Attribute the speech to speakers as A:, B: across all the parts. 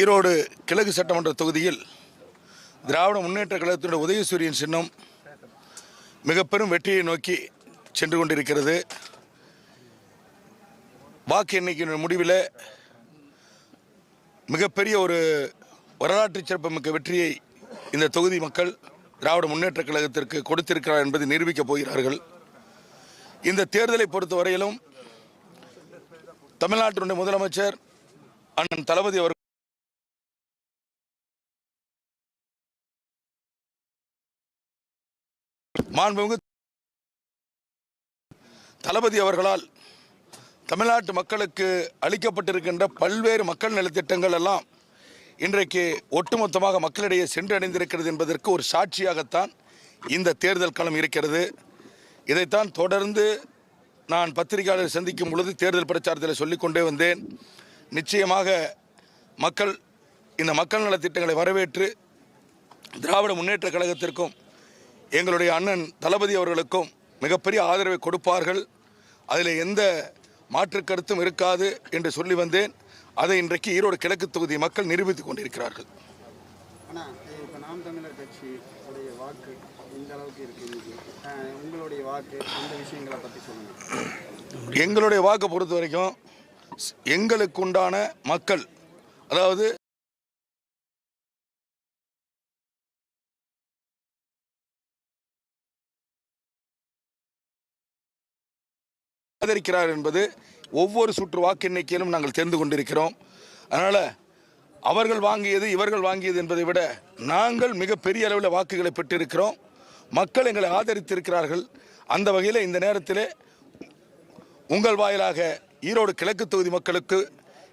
A: ஈரோடு கிழக்கு சட்டமன்ற தொகுதியில் திராவிட முன்னேற்ற கழகத்தினுடைய உதயசூரியன் சின்னம் மிக பெரும் வெற்றியை நோக்கி சென்று கொண்டிருக்கிறது. வாக்கு எண்ணிக்கையின் முடிவில் மிகப்பெரிய ஒரு வரலாற்று சிறப்புமிக்க வெற்றியை இந்த தொகுதி மக்கள் திராவிட முன்னேற்ற கழகத்திற்கு கொடுத்திருக்கிறார் என்பதை நிரூபிக்கப் போகிறார்கள். இந்த தேர்தலை பொறுத்தவரையிலும் தமிழ்நாட்டினுடைய முதலமைச்சர் அண்ணன் தளபதி அவர்கள் மாண்புமிகு தளபதி அவர்களால் தமிழ்நாட்டு மக்களுக்கு அளிக்கப்பட்டிருக்கின்ற பல்வேறு மக்கள் நலத்திட்டங்கள் எல்லாம் இன்றைக்கு ஒட்டுமொத்தமாக மக்களிடையே சென்றடைந்திருக்கிறது என்பதற்கு ஒரு சாட்சியாகத்தான் இந்த தேர்தல் களம் இருக்கிறது. இதைத்தான் தொடர்ந்து நான் பத்திரிகையாளர் சந்திக்கும் பொழுது தேர்தல் பிரச்சாரத்தில் சொல்லிக்கொண்டே வந்தேன். நிச்சயமாக மக்கள் இந்த மக்கள் நலத்திட்டங்களை வரவேற்று திராவிட முன்னேற்ற கழகத்திற்கும் எங்களுடைய அண்ணன் தளபதி அவர்களுக்கும் மிகப்பெரிய ஆதரவை கொடுப்பார்கள். அதில் எந்த மாற்று கருத்தும் இருக்காது என்று சொல்லி வந்தேன். அதை இன்றைக்கு ஈரோடு கிழக்கு தொகுதி மக்கள் நிரூபித்துக் கொண்டிருக்கிறார்கள். எங்களுடைய வாக்கை பொறுத்த வரைக்கும் எங்களுக்கு உண்டான மக்கள் அதாவது ஆதரிக்கிறார் என்பது ஒவ்வொரு சுற்று வாக்கு எண்ணிக்கையிலும் நாங்கள் தெரிந்து கொண்டிருக்கிறோம். அதனால் அவர்கள் வாங்கியது இவர்கள் வாங்கியது என்பதை விட நாங்கள் மிக பெரிய அளவில் வாக்குகளை பெற்றிருக்கிறோம். மக்கள் எங்களை ஆதரித்திருக்கிறார்கள். அந்த வகையில் இந்த நேரத்தில் உங்கள் வாயிலாக ஈரோடு கிழக்கு தொகுதி மக்களுக்கு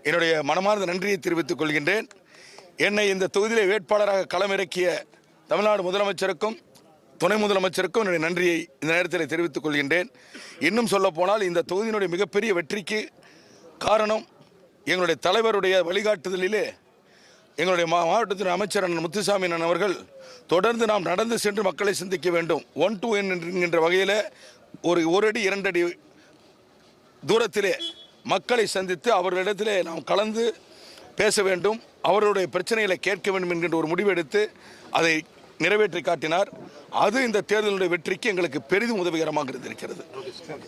A: என்னுடைய மனமார்ந்த நன்றியை தெரிவித்துக் கொள்கின்றேன். என்னை இந்த தொகுதியிலே வேட்பாளராக களமிறக்கிய தமிழ்நாடு முதலமைச்சருக்கும் துணை முதலமைச்சருக்கும் என்னுடைய நன்றியை இந்த நேரத்தில் தெரிவித்துக் கொள்கின்றேன். இன்னும் சொல்லப்போனால் இந்த தொகுதியினுடைய மிகப்பெரிய வெற்றிக்கு காரணம் எங்களுடைய தலைவருடைய வழிகாட்டுதலிலே எங்களுடைய மா மாவட்டத்தின் அமைச்சர் அண்ணன் முத்துசாமி அண்ணன் அவர்கள் தொடர்ந்து நாம் நடந்து சென்று மக்களை சிந்திக்க வேண்டும். ஒன் டு என் என்கின்ற வகையில் ஒரு ஒரு அடி இரண்டு அடி தூரத்திலே மக்களை சந்தித்து அவர்களிடத்திலே நாம் கலந்து பேச வேண்டும் அவர்களுடைய பிரச்சனைகளை கேட்க வேண்டும் என்கின்ற ஒரு முடிவெடுத்து அதை நிறைவேற்றி காட்டினார். அது இந்த தேர்தலுடைய வெற்றிக்கு எங்களுக்கு பெரிதும் உதவிகரமாக இருந்திருக்கிறது.